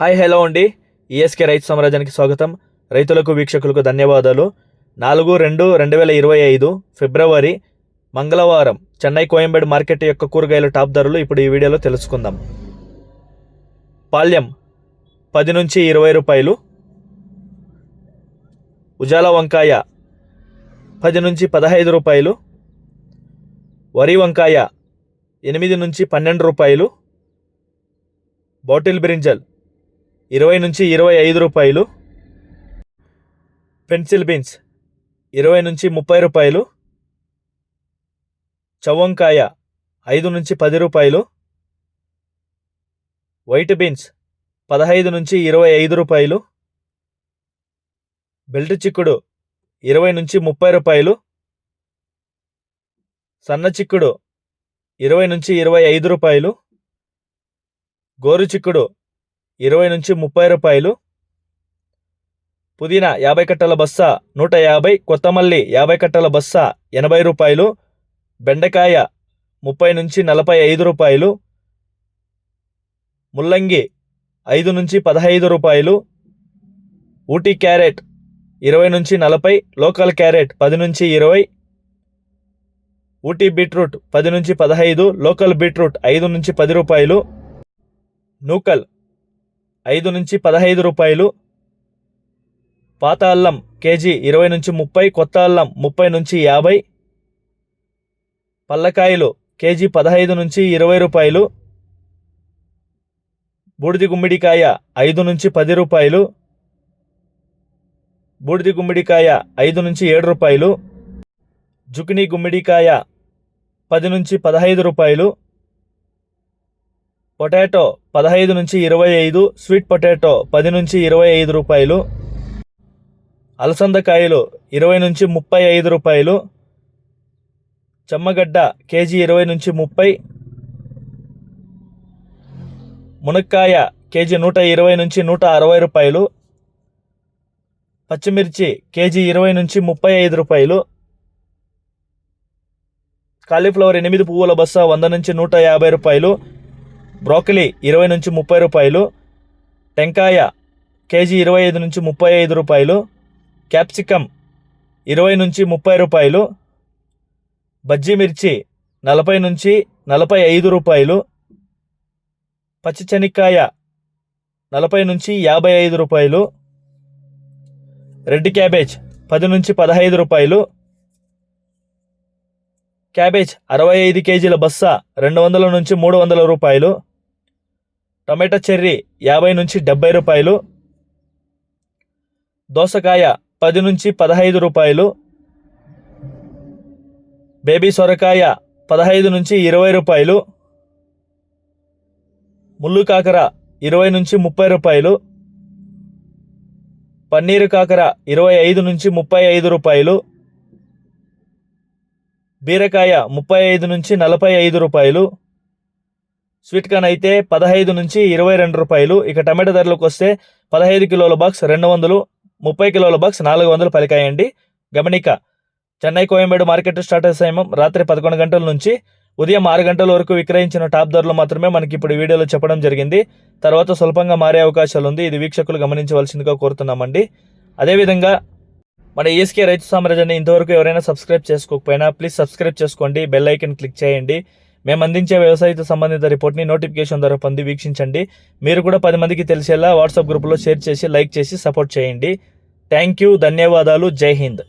Hi hello అండి. ESK రైతు సామ్రాజ్యానికి స్వాగతం. రైతులకు వీక్షకులకు ధన్యవాదాలు. నాలుగు రెండు రెండు వేల ఇరవై ఐదు ఫిబ్రవరి మంగళవారం చెన్నై కోయంబేడ్ మార్కెట్ యొక్క కూరగాయల టాప్ ధరలు ఇప్పుడు ఈ వీడియోలో తెలుసుకుందాం. పాల్యం పది నుంచి ఇరవై రూపాయలు. ఉజాల వంకాయ పది నుంచి పదహైదు రూపాయలు. వరి వంకాయ ఎనిమిది నుంచి పన్నెండు రూపాయలు. బాటిల్ బ్రింజల్ ఇరవై నుంచి ఇరవై ఐదు రూపాయలు. పెన్సిల్ బీన్స్ ఇరవై నుంచి ముప్పై రూపాయలు. చవంకాయ ఐదు నుంచి పది రూపాయలు. వైట్ బీన్స్ పదహైదు నుంచి ఇరవై ఐదు రూపాయలు. బెల్ట్ చిక్కుడు ఇరవై నుంచి ముప్పై రూపాయలు. సన్న చిక్కుడు ఇరవై నుంచి ఇరవై ఐదు రూపాయలు. గోరు చిక్కుడు ఇరవై నుంచి ముప్పై రూపాయలు. పుదీనా యాభై కట్టల బస్స నూట యాభై కొత్తమల్లి యాభై కట్టల బస్స ఎనభై రూపాయలు. బెండకాయ ముప్పై నుంచి నలభై ఐదు రూపాయలు. ముల్లంగి ఐదు నుంచి పదహైదు రూపాయలు. ఊటీ క్యారెట్ ఇరవై నుంచి నలభై లోకల్ క్యారెట్ పది నుంచి ఇరవై. ఊటీ బీట్రూట్ పది నుంచి పదహైదు లోకల్ బీట్రూట్ ఐదు నుంచి పది రూపాయలు. నూకల్ ఐదు నుంచి పదహైదు రూపాయలు. పాత అల్లం కేజీ ఇరవై నుంచి ముప్పై కొత్త అల్లం ముప్పై నుంచి యాభై. పల్లకాయలు కేజీ పదహైదు నుంచి ఇరవై రూపాయలు. బూడిది గుమ్మిడికాయ ఐదు నుంచి పది రూపాయలు. బూడిది గుమ్మిడికాయ ఐదు నుంచి ఏడు రూపాయలు. జుకినీ గుమ్మిడికాయ పది నుంచి పదహైదు రూపాయలు. పొటాటో పదహైదు నుంచి ఇరవై ఐదు స్వీట్ పొటాటో పది నుంచి ఇరవై ఐదు రూపాయలు అలసందకాయలు ఇరవై నుంచి ముప్పై ఐదు రూపాయలు చెమ్మగడ్డ కేజీ ఇరవై నుంచి ముప్పై మునక్కాయ కేజీ నూట ఇరవై నుంచి నూట అరవై రూపాయలు పచ్చిమిర్చి కేజీ ఇరవై నుంచి ముప్పై ఐదు రూపాయలు కాలీఫ్లవర్ ఎనిమిది పువ్వుల బస్స వంద నుంచి నూట యాభై రూపాయలు బ్రోకలీ ఇరవై నుంచి ముప్పై రూపాయలు టెంకాయ కేజీ ఇరవై ఐదు నుంచి ముప్పై ఐదు రూపాయలు క్యాప్సికమ్ ఇరవై నుంచి ముప్పై రూపాయలు బజ్జీ మిర్చి నలభై నుంచి నలభై ఐదు రూపాయలు పచ్చి శనక్కాయ నలభై నుంచి యాభై ఐదు రూపాయలు రెడ్ క్యాబేజ్ పది నుంచి పదహైదు రూపాయలు క్యాబేజ్ అరవై ఐదు కేజీల బస్స రెండు వందల నుంచి మూడు వందల రూపాయలు టమాటా చెర్రీ యాభై నుంచి డెబ్బై రూపాయలు దోసకాయ పది నుంచి పదహైదు రూపాయలు బేబీ సొరకాయ పదహైదు నుంచి ఇరవై రూపాయలు ముళ్ళు కాకర ఇరవై నుంచి ముప్పై రూపాయలు పన్నీరు కాకర ఇరవై ఐదు నుంచి ముప్పై ఐదు రూపాయలు బీరకాయ ముప్పై ఐదు నుంచి నలభై ఐదు రూపాయలు స్వీట్ కార్న్ అయితే పదహైదు నుంచి ఇరవై రెండు రూపాయలు. ఇక టమాటా ధరలకు వస్తే పదహైదు కిలోల బాక్స్ రెండు వందలు ముప్పై కిలోల బాక్స్ నాలుగు వందలు పలికాయండి. గమనిక చెన్నై కోయంబేడు మార్కెట్ స్టార్ట్ అయ్యే సమయం రాత్రి పదకొండు గంటల నుంచి ఉదయం ఆరు గంటల వరకు విక్రయించిన టాప్ ధరలు మాత్రమే మనకి ఇప్పుడు వీడియోలో చెప్పడం జరిగింది. తర్వాత స్వల్పంగా మారే అవకాశాలు ఉంది. ఇది వీక్షకులు గమనించవలసిందిగా కోరుతున్నామండి. అదేవిధంగా మన ఈఎస్కే రైతు సామ్రాజ్యాన్ని ఇంతవరకు ఎవరైనా సబ్స్క్రైబ్ చేసుకోకపోయినా ప్లీజ్ సబ్స్క్రైబ్ చేసుకోండి. బెల్ ఐకన్ క్లిక్ చేయండి. మేము అందించే వ్యవసాయతో సంబంధిత రిపోర్ట్ని నోటిఫికేషన్ ద్వారా పొంది వీక్షించండి. మీరు కూడా పది మందికి తెలిసేలా వాట్సాప్ గ్రూప్లో షేర్ చేసి లైక్ చేసి సపోర్ట్ చేయండి. థ్యాంక్ యూ ధన్యవాదాలు జై హింద్.